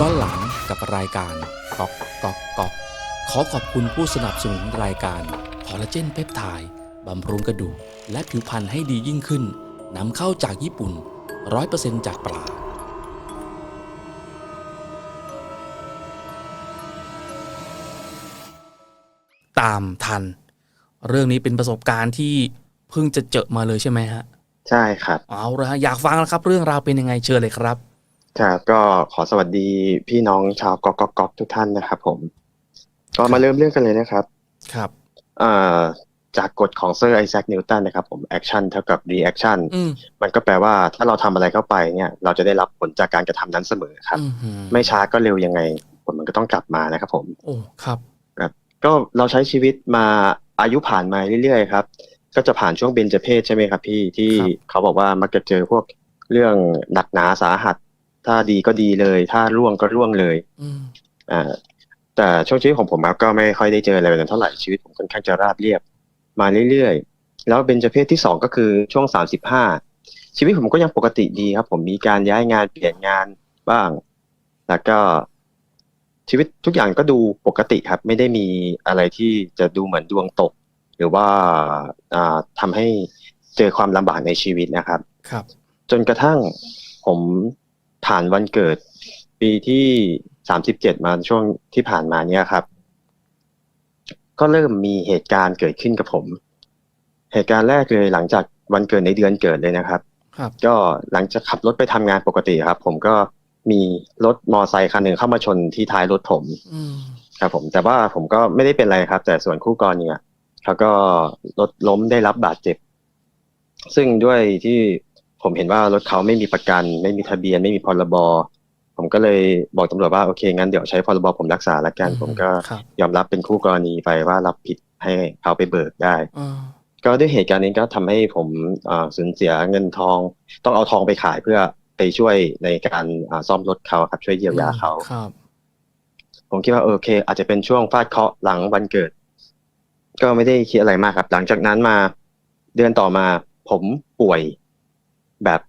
ย้อนหลังกับรายการก๊อกก๊อกก๊อกขอขอบคุณผู้สนับสนุนรายการคอลลาเจนเพปไทด์บำรุงกระดูกและผิวพรรณให้ดียิ่งขึ้นนำเข้าจากญี่ปุ่น 100%จากปลาตามทัน เรื่องนี้เป็นประสบการณ์ที่เพิ่งจะเจอมาเลยใช่ไหมฮะ ใช่ครับ เอาละฮะอยากฟังแล้วครับ เรื่องราวเป็นยังไงเชิญเลยครับ ครับก็ขอสวัสดีพี่น้องชาวก๊อกก๊อกก๊อกทุกท่านนะครับผม ก็มาเริ่มเรื่องกันเลยนะครับ ครับอ่าจากกฎของเซอร์ไอแซคนิวตันนะครับผมแอคชั่นเท่ากับรีแอคชั่นอืมมันก็แปลว่าถ้าเราทำอะไรเข้าไปเนี่ย เราจะได้รับผลจากการกระทำนั้นเสมอครับอื้อหือไม่ช้าก็เร็วยังไง ผลมันก็ต้องกลับมานะครับผมโอ้ครับ ก็เราใช้ชีวิตมาอายุผ่านมาเรื่อยๆครับ ก็จะผ่านช่วงเบญจเพศใช่ไหมครับพี่ที่ครับเขาบอกว่ามักจะเจอพวกเรื่องหนักหนาสาหัส ถ้าดีก็ดีเลย ถ้าร่วงก็ร่วงเลยอืมอ่าแต่ช่วงชีวิตของผมครับก็ไม่ค่อยได้เจออะไรแบบนั้นเท่าไหร่ชีวิตผมค่อนข้างจะราบเรียบ มาเรื่อยๆ แล้วเบญจเพศที่สองก็คือช่วงสามสิบห้าชีวิตผมก็ยังปกติดีครับ ผมมีการย้ายงานเปลี่ยนงานบ้าง แล้วก็ชีวิตทุกอย่างก็ดูปกติครับ ไม่ได้มีอะไรที่จะดูเหมือนดวงตก หรือว่าอ่าทำให้เจอความลำบากในชีวิตนะครับ ครับ จนกระทั่งผม ผ่านวันเกิด ปีที่สามสิบเจ็ดมาช่วงที่ผ่านมาเนี่ยครับ ก็เริ่มมีเหตุการณ์เกิดขึ้นกับผม เหตุการณ์แรกเลยหลังจากวันเกิดในเดือนเกิดเลยนะครับ ครับ ก็หลังจากขับรถไปทำงานปกติครับ ผมก็มีรถมอไซค์คันหนึ่งเข้ามาชนที่ท้ายรถผมอืมครับ ผมแต่ว่าผมก็ไม่ได้เป็นอะไรครับ แต่ส่วนคู่กรณีอะเขาก็รถล้มได้รับบาดเจ็บ ซึ่งด้วยที่ ผมเห็นว่ารถเขาไม่มีประกัน ไม่มีทะเบียน ไม่มีพรบผมก็เลยบอกตำรวจว่าโอเคงั้นเดี๋ยวใช้พรบผมรักษาละกัน ผมก็ครับยอมรับเป็นคู่กรณีไปว่ารับผิดให้เขาไปเบิกได้อ่าก็ด้วยเหตุการณ์นี้ก็ทำให้ผมอ่าสูญเสียเงินทอง ต้องเอาทองไปขายเพื่อไปช่วยในการอ่าซ่อมรถเขาครับช่วยเยียวยาเขาครับผมคิดว่าโอเค อาจจะเป็นช่วงฟาดเคราะห์หลังวันเกิด ก็ไม่ได้คิดอะไรมากครับ หลังจากนั้นมาเดือนต่อมาผมป่วย แบบ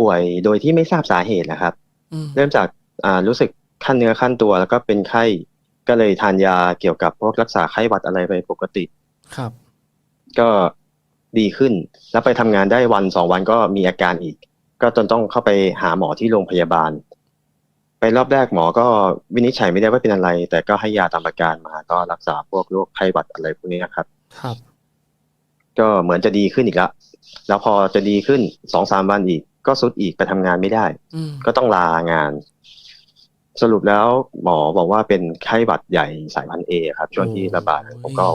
ป่วยโดยที่ไม่ทราบสาเหตุนะครับอืมเริ่มจากอ่ารู้สึกขั้นเนื้อขั้นตัว แล้วก็เป็นไข้ก็เลยทานยาเกี่ยวกับพวกรักษาไข้หวัดอะไรไปปกติ ครับ ก็ดีขึ้น แล้วไปทำงานได้วันสองวันก็มีอาการอีก ก็จนต้องเข้าไปหาหมอที่โรงพยาบาล ไปรอบแรกหมอก็วินิจฉัยไม่ได้ว่าเป็นอะไร แต่ก็ให้ยาตามอาการมาก็รักษาพวกโรคไข้หวัดอะไรพวกนี้นะครับ ครับ ก็เหมือนจะดีขึ้นอีกแล้ว แล้วพอจะดีขึ้นสองสามวันอีก ก็สุดอีกไปทำงานไม่ได้อืมก็ต้องลางาน สรุปแล้วหมอบอกว่าเป็นไข้หวัดใหญ่สายพันธุ์เอครับ ช่วงที่ระบาดผมก็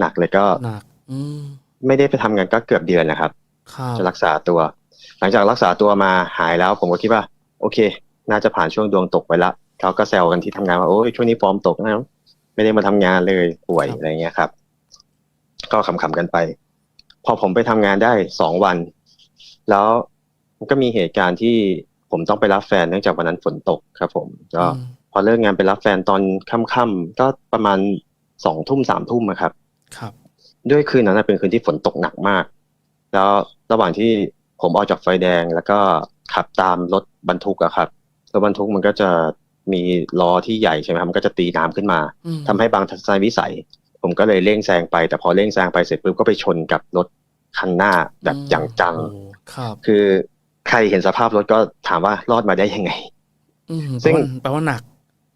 หนักเลยก็หนักอืมไม่ได้ไปทำงานก็เกือบเดือนนะครับครับจะรักษาตัว หลังจากรักษาตัวมาหายแล้ว ผมก็คิดว่า โอเค น่าจะผ่านช่วงดวงตกไปละเขาก็แซวกันที่ทำงานว่าโอ้ยช่วงนี้ฟอร์มตกนะไม่ได้มาทำงานเลยป่วยอะไรเงี้ยครับ ก็ขำๆกันไป พอผมไปทำงานได้สองวัน แล้วมันก็มีเหตุการณ์ที่ผมต้องไปรับแฟนเนื่องจากวันนั้นฝนตกครับผมก็อืมพอเลิกงานไปรับแฟนตอนค่ำๆก็ประมาณสองทุ่มสามทุ่มอะครับ ครับ ด้วยคืนนั้นนะเป็นคืนที่ฝนตกหนักมาก แล้วระหว่างที่ผมออกจากไฟแดงแล้วก็ขับตามรถบรรทุกอะครับรถบรรทุกมันก็จะมีล้อที่ใหญ่ใช่ไหมครับมันก็จะตีน้ำขึ้นมาอืมทำให้บางทัศนวิสัย ผมก็เลยเร่งแซงไป แต่พอเร่งแซงไปเสร็จปุ๊บก็ไปชนกับรถคันหน้าแบบอย่างจังโอ้ครับ คือใครเห็นสภาพรถก็ถามว่ารอดมาได้ยังไงอืมซึ่งแปลว่าหนัก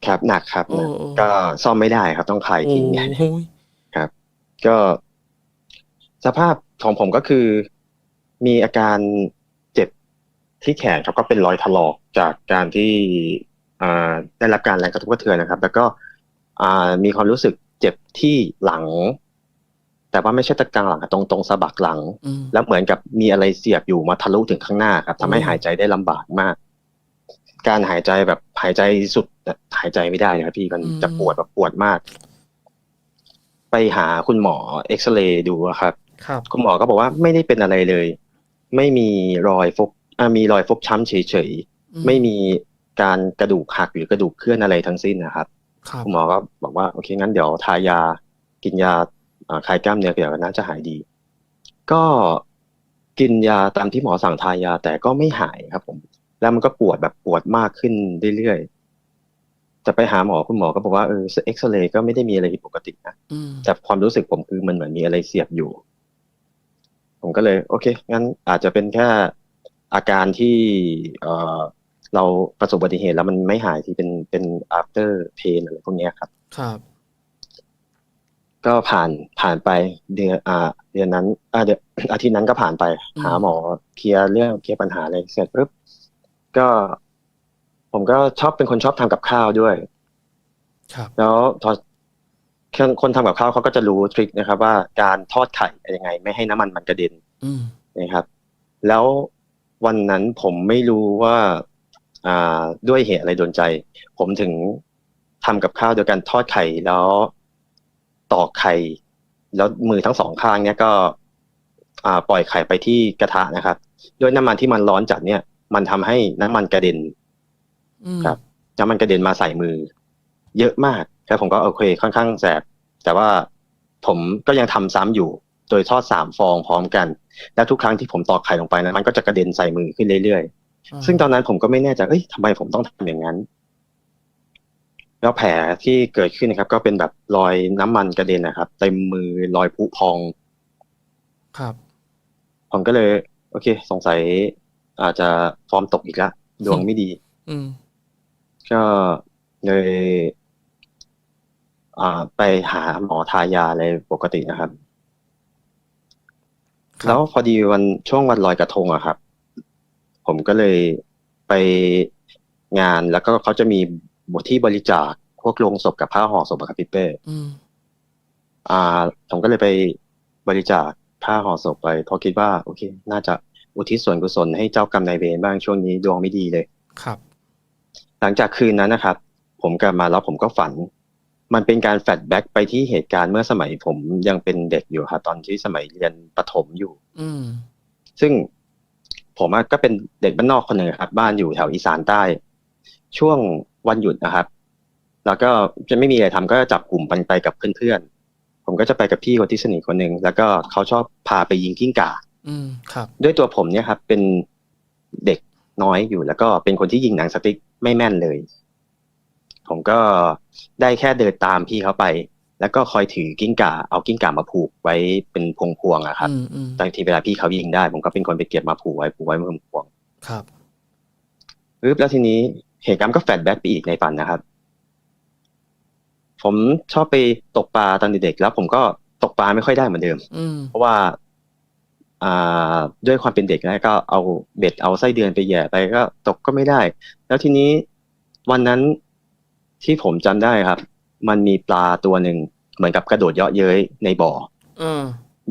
ครับหนักครับโอ้หนักโอ้ก็ซ่อมไม่ได้ครับต้องคลายโอ้ทิ้งโหก็ สภาพของผมก็คือ มีอาการเจ็บที่แขนครับก็เป็นรอยถลอกจากการที่อ่าได้รับการแรงกระทบกระเทือนนะครับ แล้วก็อ่ามีความรู้สึก เจ็บที่หลัง แต่ว่าไม่ใช่ตะกร้างหลังอะตรงตรงสะบักหลังอืมแล้วเหมือนกับมีอะไรเสียบอยู่มาทะลุถึงข้างหน้าครับทำให้อืมหายใจได้ลำบากมาก การหายใจแบบหายใจสุดหายใจไม่ได้นะครับพี่มันจะปวดแบบปวดมาก ไปหาคุณหมอเอ็กซเรย์ดูอะครับครับ คุณหมอก็บอกว่าไม่ได้เป็นอะไรเลย ไม่มีรอยฟกอ่ามีรอยฟกช้ำเฉยอืๆไม่มีการกระดูกหักหรือกระดูกเคลื่อนอะไรทั้งสิ้นนะครับ ครับคุณหมอก็บอกว่าโอเคงั้นเดี๋ยวทายากินยาอ่าคลายกล้ามเนื้อเดี๋ยวน่าจะหายดี ก็กินยาตามที่หมอสั่งทายาแต่ก็ไม่หายครับ ผม แล้วมันก็ปวดแบบปวดมากขึ้นเรื่อยจะไปหาหมอคุณหมอก็บอกว่าเออเอ็กซเรย์ก็ไม่ได้มีอะไรผิดปกตินะอืมแต่ความรู้สึกผมคือมันเหมือนมีอะไรเสียบอยู่ ผมก็เลย โอเค งั้นอาจจะเป็นแค่อาการที่เออ เราประสบอุบัติเหตุแล้วมันไม่หายที่เป็นเป็น after pain อะไรพวกเนี้ยครับ ครับ ก็ผ่านผ่านไปเดือนอ่า เดือนนั้น อ่าเดือนอาทิตย์นั้นก็ผ่านไปอืมหาหมอเคลียร์เรื่องเคลียร์ปัญหาอะไรเสร็จปุ๊บก็ ผมก็ชอบเป็นคนชอบทำกับข้าวด้วย ครับ แล้วทอดคนคนทำกับข้าวเขาก็จะรู้ทริคนะครับ ว่าการทอดไข่ยังไง ไม่ให้น้ำมันมันกระเด็นอืมนะครับ แล้ววันนั้นผมไม่รู้ว่าอ่า ด้วยเหตุอะไรโดนใจ ผมถึงทำกับข้าวโดยการทอดไข่แล้วตอกไข่ แล้วมือทั้งสองข้างเนี่ยก็อ่าปล่อยไข่ไปที่กระทะนะครับ ด้วยน้ำมันที่มันร้อนจัดเนี่ย มันทำให้น้ำมันกระเด็นอืมครับน้ำมันกระเด็นมาใส่มือ เยอะมากแล้วผมก็โอเคค่อนข้างแสบ แต่ว่าผมก็ยังทำซ้ำอยู่ โดยทอดสามฟองพร้อมกัน แล้วทุกครั้งที่ผมตอกไข่ลงไปนะมันก็จะกระเด็นใส่มือขึ้นเรื่อยๆ ซึ่งตอนนั้นผมก็ไม่แน่ใจเอ้ยทำไมผมต้องทำอย่างนั้น แล้วแผลที่เกิดขึ้นนะครับ ก็เป็นแบบรอยน้ำมันกระเด็นนะครับเต็มมือรอยผุพอง ครับ ผมก็เลย โอเค สงสัย อาจจะฟอร์มตกอีกละดวงไม่ดี อืมก็เลยอ่าไปหาหมอทายาอะไรปกตินะครับครับแล้วพอดีวันช่วงวันลอยกระทงอะครับ ผมก็เลยไปงานแล้วก็เขาจะมีบทที่บริจาคพวกโลงศพกับผ้าห่อศพอะครับพี่เป้อืมอ่า ผมก็เลยไปบริจาคผ้าห่อศพไปเพราะคิดว่า โอเค น่าจะอุทิศส่วนกุศลให้เจ้ากรรมนายเวรบ้างช่วงนี้ดวงไม่ดีเลย ครับ หลังจากคืนนั้นนะครับ ผมกลับมาแล้วผมก็ฝัน มันเป็นการแฟลชแบ็กไปที่เหตุการณ์เมื่อสมัยผมยังเป็นเด็กอยู่ครับตอนที่สมัยเรียนประถมอยู่ อืมซึ่ง ผมอะก็เป็นเด็กบ้านนอกคนหนึ่งครับ บ้านอยู่แถวอีสานใต้ ช่วงวันหยุดนะครับ แล้วก็จะไม่มีอะไรทำก็จับกลุ่มกันไปกับเพื่อนๆผมก็จะไปกับพี่คนที่สนิทคนหนึ่งแล้วก็เขาชอบพาไปยิงกิ้งก่าอืมครับ ด้วยตัวผมเนี่ยครับ เป็นเด็กน้อยอยู่แล้วก็เป็นคนที่ยิงหนังสติ๊กไม่แม่นเลย ผมก็ได้แค่เดินตามพี่เขาไป แล้วก็คอยถือกิ้งก่าเอากิ้งก่ามาผูกไว้เป็นพวงพวงๆอะครับอืมอืมบางทีเวลาพี่เขายิงได้ ผมก็เป็นคนไปเก็บมาผูกไว้ผูกไว้เป็นพวงพวงครับๆปึ๊บแล้วทีนี้เหตุการณ์ก็แฟลชแบ็กไปอีกในฝันนะครับ ผมชอบไปตกปลาตอนเด็กๆแล้ว ผมก็ตกปลาไม่ค่อยได้เหมือนเดิมอืมเพราะว่า อ่าด้วยความเป็นเด็กแล้วก็เอาเบ็ดเอาไส้เดือนไปแหย่ไปก็ตกก็ไม่ได้ แล้วทีนี้วันนั้นที่ผมจำได้ครับ มันมีปลาตัวหนึ่งเหมือนกับกระโดดเยาะเย้ยในบ่อเออ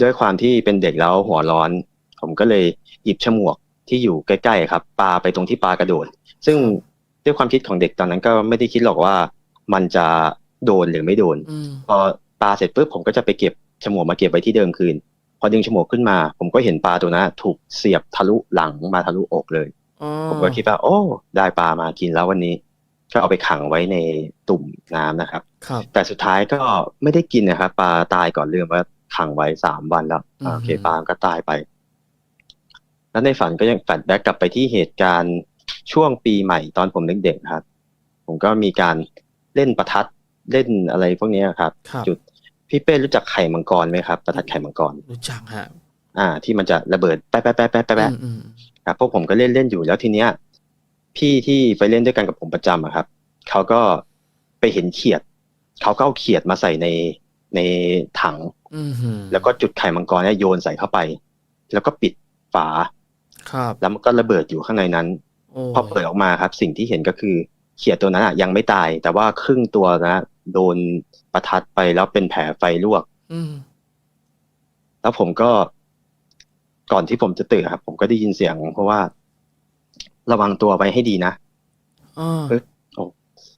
ด้วยความที่เป็นเด็กแล้วหัวร้อน ผมก็เลยหยิบฉมวกที่อยู่ใกล้ๆครับปาไปตรงที่ปลากระโดด ซึ่งด้วยความคิดของเด็กตอนนั้นก็ไม่ได้คิดหรอกว่ามันจะโดนหรือไม่โดนอืมพอปลาเสร็จปุ๊บผมก็จะไปเก็บฉมวกมาเก็บไว้ที่เดิมคืน พอดึงฉมวกขึ้นมา ผมก็เห็นปลาตัวนั้นถูกเสียบทะลุหลังมาทะลุอกเลยอ๋อผมก็คิดว่า โอ้ ได้ปลามากินแล้ววันนี้ ก็เอาไปขังไว้ในตุ่มน้ำนะครับครับแต่สุดท้ายก็ไม่ได้กินนะครับปลาตายก่อนเรื่องว่าขังไว้สามวันแล้วอ่าโอเคอืมปลาก็ตายไป แล้วในฝันก็ยังแฟลชแบ็กกลับไปที่เหตุการณ์ช่วงปีใหม่ตอนผมเด็กๆครับ ผมก็มีการเล่นประทัดเล่นอะไรพวกนี้ครับครับจุดพี่เป้รู้จักไข่มังกรไหมครับประทัดไข่มังกรรู้จักฮะอ่า ที่มันจะระเบิดแป๊ะแป๊ะแป๊ะแป๊ะแป๊ะอืมอืมครับพวกผมก็เล่นเล่นอยู่แล้วทีเนี้ย พี่ที่ไปเล่นด้วยกันกับผมประจำอะครับเขาก็ไปเห็นเขียดเขาก็เอาเขียดมาใส่ในในถังอืมหืมแล้วก็จุดไข่มังกรเนี่ยโยนใส่เข้าไป แล้วก็ปิดฝา ครับ แล้วมันก็ระเบิดอยู่ข้างในนั้นโอ้พอเปิดออกมาครับ สิ่งที่เห็นก็คือเขียดตัวนั้นอะยังไม่ตาย แต่ว่าครึ่งตัวนะโดนประทัดไปแล้วเป็นแผลไฟลวกอืมแล้วผมก็ก่อนที่ผมจะตื่นครับ ผมก็ได้ยินเสียงเพราะว่า ระวังตัวไว้ให้ดีนะอ่าเอ้ย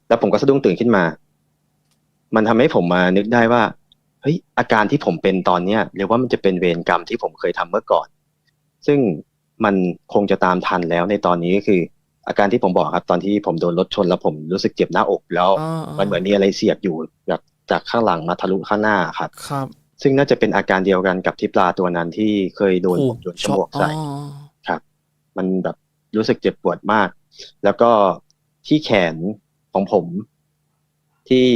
แล้วผมก็สะดุ้งตื่นขึ้นมา มันทำให้ผมมานึกได้ว่า เฮ้ย อาการที่ผมเป็นตอนเนี้ยเรียกว่ามันจะเป็นเวรกรรมที่ผมเคยทำเมื่อก่อน ซึ่งมันคงจะตามทันแล้วในตอนนี้ก็คือ อาการที่ผมบอกครับตอนที่ผมโดนรถชนแล้วผมรู้สึกเจ็บหน้าอกแล้วอ่ามันเหมือนมีอะไรเสียบอยู่แบบจากข้างหลังมาทะลุข้างหน้าครับ ครับ ซึ่งน่าจะเป็นอาการเดียวกันกับที่ปลาตัวนั้นที่เคยโดนผมโยนฉมวกใส่อ๋อครับ มันแบบ รู้สึกเจ็บปวดมาก แล้วก็ที่แขนของผมที่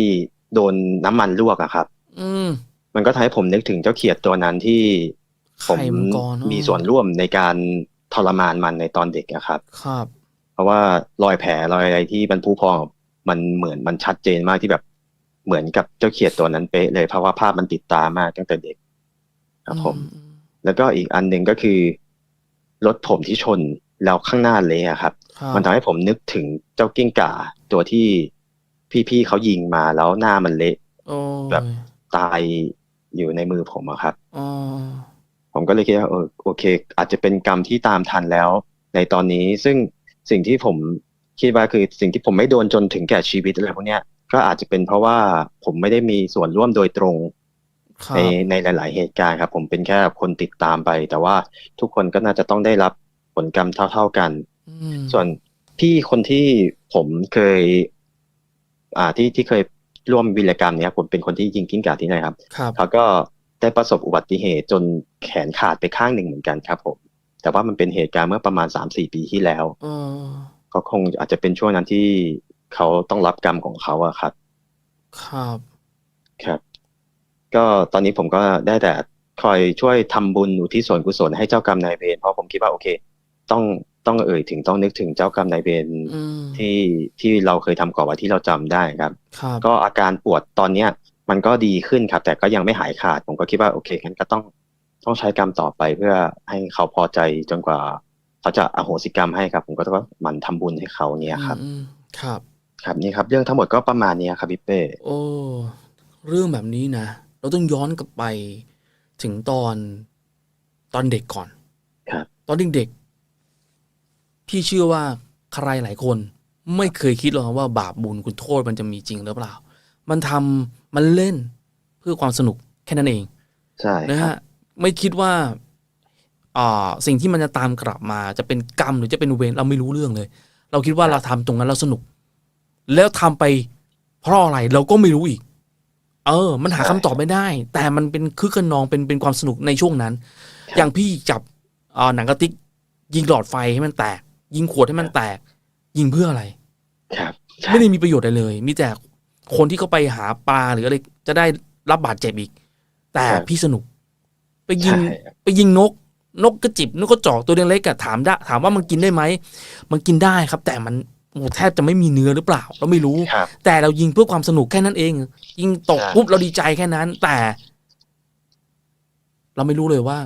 โดนน้ำมันลวกอะครับ อืมมันก็ทำให้ผมนึกถึงเจ้าเขียดตัวนั้นที่ผมไข่มังกรเนอะมีส่วนร่วมในการทรมานมันในตอนเด็กอะครับ ครับ เพราะว่ารอยแผลรอยอะไรที่มันพุพองมันเหมือนมันชัดเจนมากที่แบบเหมือนกับเจ้าเขียดตัวนั้นเป๊ะเลยเพราะว่าภาพมันติดตามากตั้งแต่เด็ก ครับผมอืมแล้วก็อีกอันหนึ่งก็คือรถผมที่ชน แล้วข้างหน้าเละอะครับครับ มันทำให้ผมนึกถึงเจ้ากิ้งก่าตัวที่พี่ๆเขายิงมาแล้วหน้ามันเละโอ้ยแบบตายอยู่ในมือผมอะครับอ๋อผมก็เลยคิดว่าเออโอเค อาจจะเป็นกรรมที่ตามทันแล้ว ในตอนนี้ซึ่งสิ่งที่ผมคิดว่าคือสิ่งที่ผมไม่โดนจนถึงแก่ชีวิตอะไรพวกเนี้ยก็อาจจะเป็นเพราะว่าผมไม่ได้มีส่วนร่วมโดยตรงครับในในหลาย ๆ เหตุการณ์ครับ ผมเป็นแค่คนติดตามไป แต่ว่าทุกคนก็น่าจะต้องได้รับ ผลกรรมเท่า ๆกันอืมส่วนพี่คนที่ผมเคย อ่าที่ที่เคยร่วมวิรกรรมเนี้ยผมเป็นคนที่ยิงกิ้งก่าที่ไหนครับครับเขาก็ได้ประสบอุบัติเหตุจนแขนขาดไปข้างหนึ่งเหมือนกันครับผมแต่ว่ามันเป็นเหตุการณ์เมื่อประมาณสามสี่ปีที่แล้วเออก็คงอาจจะเป็นช่วงนั้นที่เขาต้องรับกรรมของเขาอะครับ ครับ ครับ ก็ตอนนี้ผมก็ได้แต่คอยช่วยทำบุญอุทิศส่วนกุศลให้เจ้ากรรมนายเวรเพราะผมคิดว่าโอเค ต้องต้องเอ่ยถึงต้องนึกถึงเจ้ากรรมนายเวรอืมที่ที่เราเคยทำก่อนไว้ที่เราจำได้ครับครับ ก็อาการปวดตอนเนี้ย มันก็ดีขึ้นครับ แต่ก็ยังไม่หายขาด ผมก็คิดว่าโอเคงั้นก็ต้องต้องใช้กรรมต่อไปเพื่อให้เขาพอใจจนกว่าเขาจะอโหสิกรรมให้ครับ ผมก็ต้องหมันทำบุญให้เขาเนี่ยครับอืมครับ ครับนี่ครับ เรื่องทั้งหมดก็ประมาณเนี้ยครับพี่เป้โอ้เรื่องแบบนี้นะเราต้องย้อนกลับไปถึงตอนตอนเด็กก่อน ครับ ตอนเด็กๆ พี่เชื่อว่าใครหลายคน ไม่เคยคิดหรอกว่าบาปบุญคุณโทษมันจะมีจริงหรือเปล่า มันทำมันเล่นเพื่อความสนุกแค่นั้นเอง ใช่นะครับฮะไม่คิดว่าอ่าสิ่งที่มันจะตามกลับมาจะเป็นกรรมหรือจะเป็นเวรเราไม่รู้เรื่องเลย เราคิดว่าเราทำตรงนั้นเราสนุก แล้วทำไปเพราะอะไรเราก็ไม่รู้อีก เออ มันหาคำตอบไม่ได้ แต่มันเป็นคือขนองเป็นเป็นความสนุกในช่วงนั้น อย่างพี่จับอ่าหนังกระติกยิงหลอดไฟให้มันแตก ยิงขวดให้มันแตก ยิงเพื่ออะไร ครับใช่ไม่ได้มีประโยชน์อะไรเลย มีแต่คนที่เขาไปหาปลาหรืออะไรจะได้รับบาดเจ็บอีก แต่พี่สนุก ไปยิงใช่ไปยิงนก นกกระจิบนกกระจอกตัวเล็กๆอะถามได้ถามว่ามันกินได้ไหมมันกินได้ครับ แต่มันโอ้แทบจะไม่มีเนื้อหรือเปล่า เราไม่รู้ครับแต่เรายิงเพื่อความสนุกแค่นั้นเอง ยิงตกใช่ปุ๊บเราดีใจแค่นั้น แต่ เราไม่รู้เลยว่า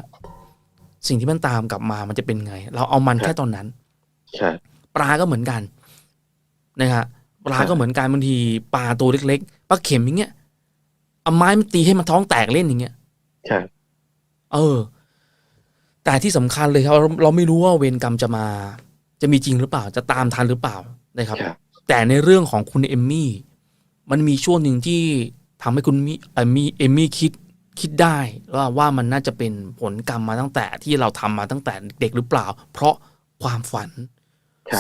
สิ่งที่มันตามกลับมามันจะเป็นไง เราเอามันแค่ตอนนั้นครับ ปลาก็เหมือนกันนะฮะปลาครัก็บเหมือนกันบางทีปลาตัวเล็กๆปลาเข็มอย่างเงี้ยเอาไม้มันตีให้มันท้องแตกเล่นอย่างเงี้ยครับเออ แต่ที่สำคัญเลยครับเราเราไม่รู้ว่าเวรกรรมจะมา จะมีจริงหรือเปล่า จะตามทันหรือเปล่านะครับครับแต่ในเรื่องของคุณเอมมี่ มันมีช่วงหนึ่งที่ทำให้คุณมิเอมมี่เอมมี่คิดคิดได้ว่าว่ามันน่าจะเป็นผลกรรมมาตั้งแต่ที่เราทำมาตั้งแต่เด็กหรือเปล่า เพราะความฝันครับ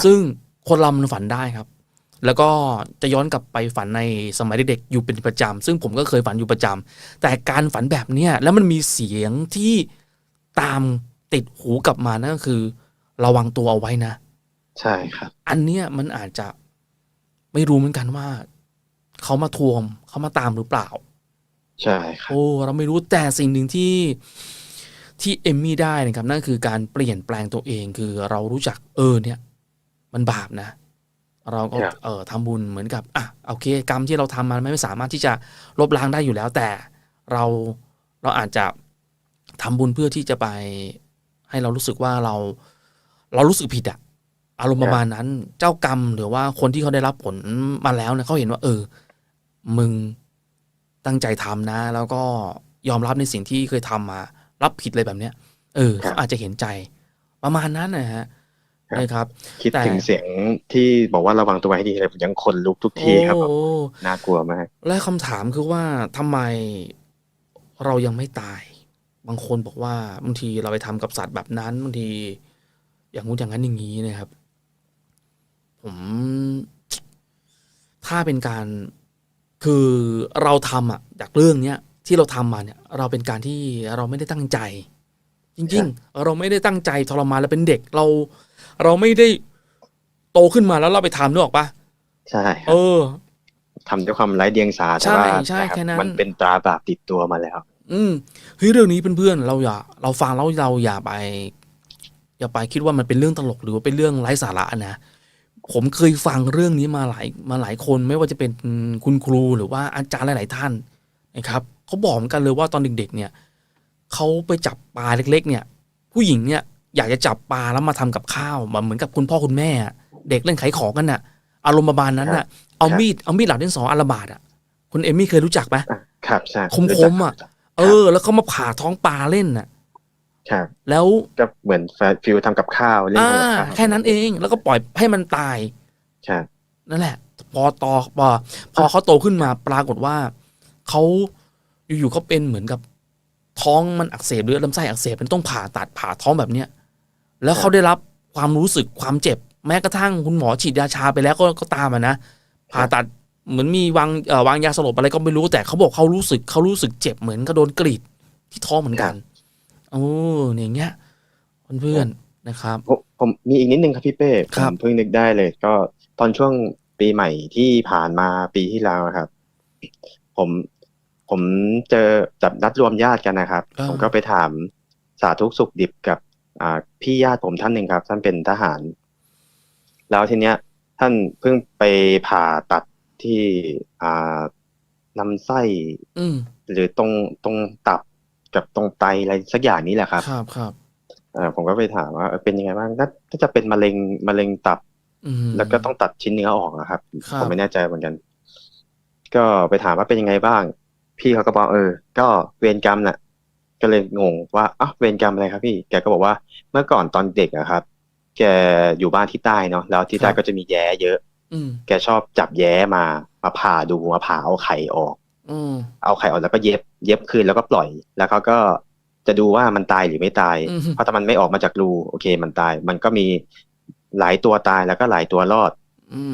ซึ่งคนเรามันฝันได้ครับ แล้วก็จะย้อนกลับไปฝันในสมัยเด็กๆอยู่เป็นประจำซึ่งผมก็เคยฝันอยู่ประจำแต่การฝันแบบเนี้ยแล้วมันมีเสียงที่ตามติดหูกลับมานั่นก็คือ ระวังตัวเอาไว้นะ ใช่ครับ อันเนี้ยมันอาจจะไม่รู้เหมือนกันว่าเขามาทวงเขามาตามหรือเปล่า ใช่ครับโอ้เราไม่รู้แต่สิ่งหนึ่งที่ที่เอมมี่ได้นะครับนั่นคือการเปลี่ยนแปลงตัวเองคือเรารู้จักเออเนี่ย มันบาปนะ เราก็ครับเออทำบุญเหมือนกับอะโอเค กรรมที่เราทำมันไม่สามารถที่จะลบล้างได้อยู่แล้ว แต่เราเราอาจจะทำบุญเพื่อที่จะไป ให้เรารู้สึกว่าเรา เรารู้สึกผิดอะอารมณ์ประมาณนั้น เจ้ากรรมหรือว่าคนที่เขาได้รับผลมาแล้วเนี่ยเขาเห็นว่า เออ มึงตั้งใจทำนะ แล้วก็ยอมรับในสิ่งที่เคยทำมา รับผิดเลยแบบเนี้ย เออครับเขาอาจจะเห็นใจ ประมาณนั้นนะฮะ ครับนะครับ คิดแต่ถึงเสียงที่บอกว่าระวังตัวให้ดีเลยผมยังขนลุกทุกทีครับแบบโอ้น่ากลัวมาก และคำถามคือว่าทำไมเรายังไม่ตาย บางคนบอกว่าบางทีเราไปทำกับสัตว์แบบนั้นบางที อย่างงู้นอย่างนั้นอย่างนี้นะครับ ผม ถ้าเป็นการคือเราทำอะ จากเรื่องเนี้ยที่เราทำมาเนี่ย เราเป็นการที่เราไม่ได้ตั้งใจ จริง ๆ เราไม่ได้ตั้งใจทรมานเราเป็นเด็กเรา เราไม่ได้โตขึ้นมาแล้วเราไปทำนึกออกปะใช่คเอรับอทำด้วยความไร้เดียงสาแต่ใช่ว่าใช่ะรับแค่นั้นมันเป็นตราบาปติดตัวมาแล้ว อืมเฮ้ยเรื่องนี้เพื่อนๆเราอย่า เราฟังแล้วเราอย่าไป อย่าไปคิดว่ามันเป็นเรื่องตลกหรือว่าเป็นเรื่องไร้สาระนะผมเคยฟังเรื่องนี้มาหลายมาหลายคนไม่ว่าจะเป็นคุณครูหรือว่าอาจารย์หลาย ๆ ท่านนะครับเขาบอกเหมือนกันเลยว่าตอนเด็ก ๆ เนี่ย เขาไปจับปลาเล็ก ๆ เนี่ย ผู้หญิงเนี่ยอยากจะจับปลาแล้วมาทำกับข้าวแบบเหมือนกับคุณพ่อคุณแม่อะเด็กเล่นขายของกันน่ะ อารมณ์ประมาณนั้นน่ะเอามีดเอามีดเหลาดินสออันละบาทอะคุณเอมี่เคยรู้จักไหมอะครับใช่คมๆอะ เออ แล้วเขามาผ่าท้องปลาเล่นน่ะครับแล้วก็เหมือนฟิลทำกับข้าวเล่นอ่าทำกับข้าวแค่นั้นเองแล้วก็ปล่อยให้มันตายครับนั่นแหละ พอต่อพอพอเขาโตขึ้นมาปรากฏว่าเขาอยู่ๆเขาเป็นเหมือนกับ ท้องมันอักเสบหรือลำไส้อักเสบมันต้องผ่าตัดผ่าท้องแบบเนี้ยแล้วเขาได้รับความรู้สึกความเจ็บ แม้กระทั่งคุณหมอฉีดยาชาไปแล้วก็ก็ตามอะนะผ่าตัดเหมือนมีวางเอ่อวางยาสลบอะไรก็ไม่รู้แต่เขาบอกเขารู้สึกเขารู้สึกเจ็บเหมือนกับโดนกรีดที่ท้องเหมือนกันโอ้เนี่ยอย่างเงี้ยเพื่อนๆนะครับผมผมมีอีกนิดนึงครับพี่เป้ครัผบมเพิ่งนึกได้เลย ก็ตอนช่วงปีใหม่ที่ผ่านมาปีที่แล้วครับ ผม ผมเจอจับนัดรวมญาติกันนะครับอ่าผมก็ไปถามสาธุสุขดิบกับ อ่า พี่ญาติผมท่านหนึ่งครับ ท่านเป็นทหาร แล้วทีเนี้ย ท่านเพิ่งไปผ่าตัดที่อ่าลำไส้อืมหรือตรงตรงตับกับตรงไตอะไรสักอย่างนี้แหละครับครับครับเอ่อผมก็ไปถามว่าเออเป็นยังไงบ้างน่าน่าจะเป็นมะเร็งมะเร็งตับอืมแล้วก็ต้องตัดชิ้นเนื้อออกนะครับครับผมไม่แน่ใจเหมือนกัน ก็ไปถามว่าเป็นยังไงบ้าง พี่เขาก็บอกเออ ก็เวรกรรมน่ะ ก็เลยงงว่าอ้าวเวรกรรมอะไรครับพี่ แกก็บอกว่าเมื่อก่อนตอนเด็กอะครับ แกอยู่บ้านที่ใต้เนาะแล้วที่ใต้ก็จะมีแย้เยอะ อืมแกชอบจับแย้มามาผ่าดูมาผ่าเอาไข่ออก อืมเอาไข่ออกแล้วก็เย็บ เย็บคืนแล้วก็ปล่อย แล้วเขาก็จะดูว่ามันตายหรือไม่ตาย อืมเพราะถ้ามันไม่ออกมาจากรูโอเคมันตาย มันก็มีหลายตัวตายแล้วก็หลายตัวรอดอืม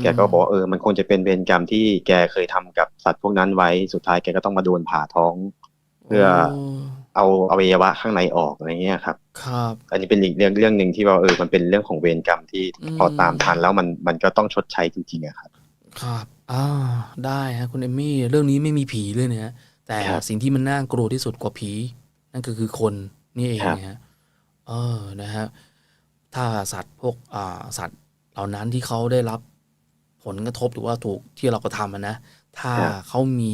แกก็บอกว่าเออมันคงจะเป็นเวรกรรมที่แกเคยทำกับสัตว์พวกนั้นไว้สุดท้ายแกก็ต้องมาโดนผ่าท้อง เพื่อเอาอวัยวะข้างในออกอะไรเงี้ยครับ ครับ อันนี้เป็นอีกเรื่องเรื่องหนึ่งที่ว่าเออมันเป็นเรื่องของเวรกรรมที่อืมพอตามทันแล้วมันมันก็ต้องชดใช้จริงๆอะครับ ครับอ่าได้ฮะคุณเอมมี่เรื่องนี้ไม่มีผีเลยนะฮะแต่ครับสิ่งที่มันน่ากลัวที่สุดกว่าผี นั่นก็คือคนนี่เองครับนะฮะเออนะฮะถ้าสัตว์พวกอ่าสัตว์เหล่านั้นที่เขาได้รับผ ลกระทบหรือว่าถูกที่เรากระทำอะนะ ถ้าเขามี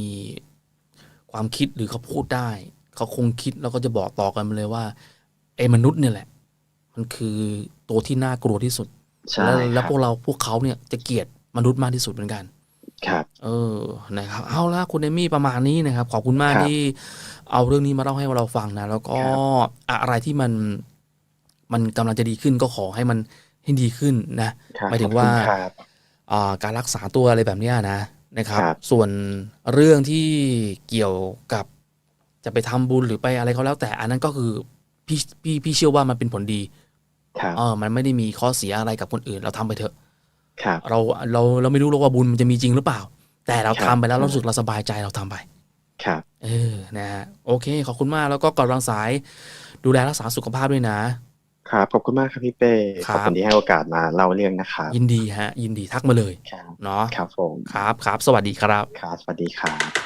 ความคิดหรือเขาพูดได้ เขาคงคิดแล้วก็จะบอกต่อกันมาเลยว่าไอ้มนุษย์เนี่ยแหละ มันคือตัวที่น่ากลัวที่สุดใช่แล้วคแล้รัวบพวกเราพวกเขาเนี่ยจะเกลียดมนุษย์มากที่สุดเหมือนกันครับ เออนะครับ เอาละคุณเอมี่ประมาณนี้นะครับ ขอบคุณมากครับที่เอาเรื่องนี้มาเล่าให้เราฟังนะ แล้วก็ครับอะไรที่มันมันกำลังจะดีขึ้นก็ขอให้มันให้ดีขึ้นนะครับหมายถึงขอบคุณว่าครับอ่า การรักษาตัวอะไรแบบเนี้ยนะนะครับครับ ส่วนเรื่องที่เกี่ยวกับจะไปทำบุญหรือไปอะไรเขาแล้วแต่อันนั้นก็คือพี่พี่พี่เชื่อว่ามันเป็นผลดีครับเออมันไม่ได้มีข้อเสียอะไรกับคนอื่น เราทำไปเถอะครับเราเราเราไม่รู้หรอกว่าบุญมันจะมีจริงหรือเปล่า แต่เราครับทำไปแล้วเรารู้สึกเราสบายใจเราทำไป ครับ เออนะฮะโอเค ขอบคุณมากแล้วก็ก่อนวางสาย ดูแลรักษาสุขภาพด้วยนะ ครับขอบคุณมากครับพี่เป้คขรับอบคุณที่ให้โอกาสมาเล่าเรื่องนะครับ ยินดีฮะ ยินดีทักมาเลย ครับเนาะครับผม ครับครับ สวัสดีครับ ครับสวัสดีครับ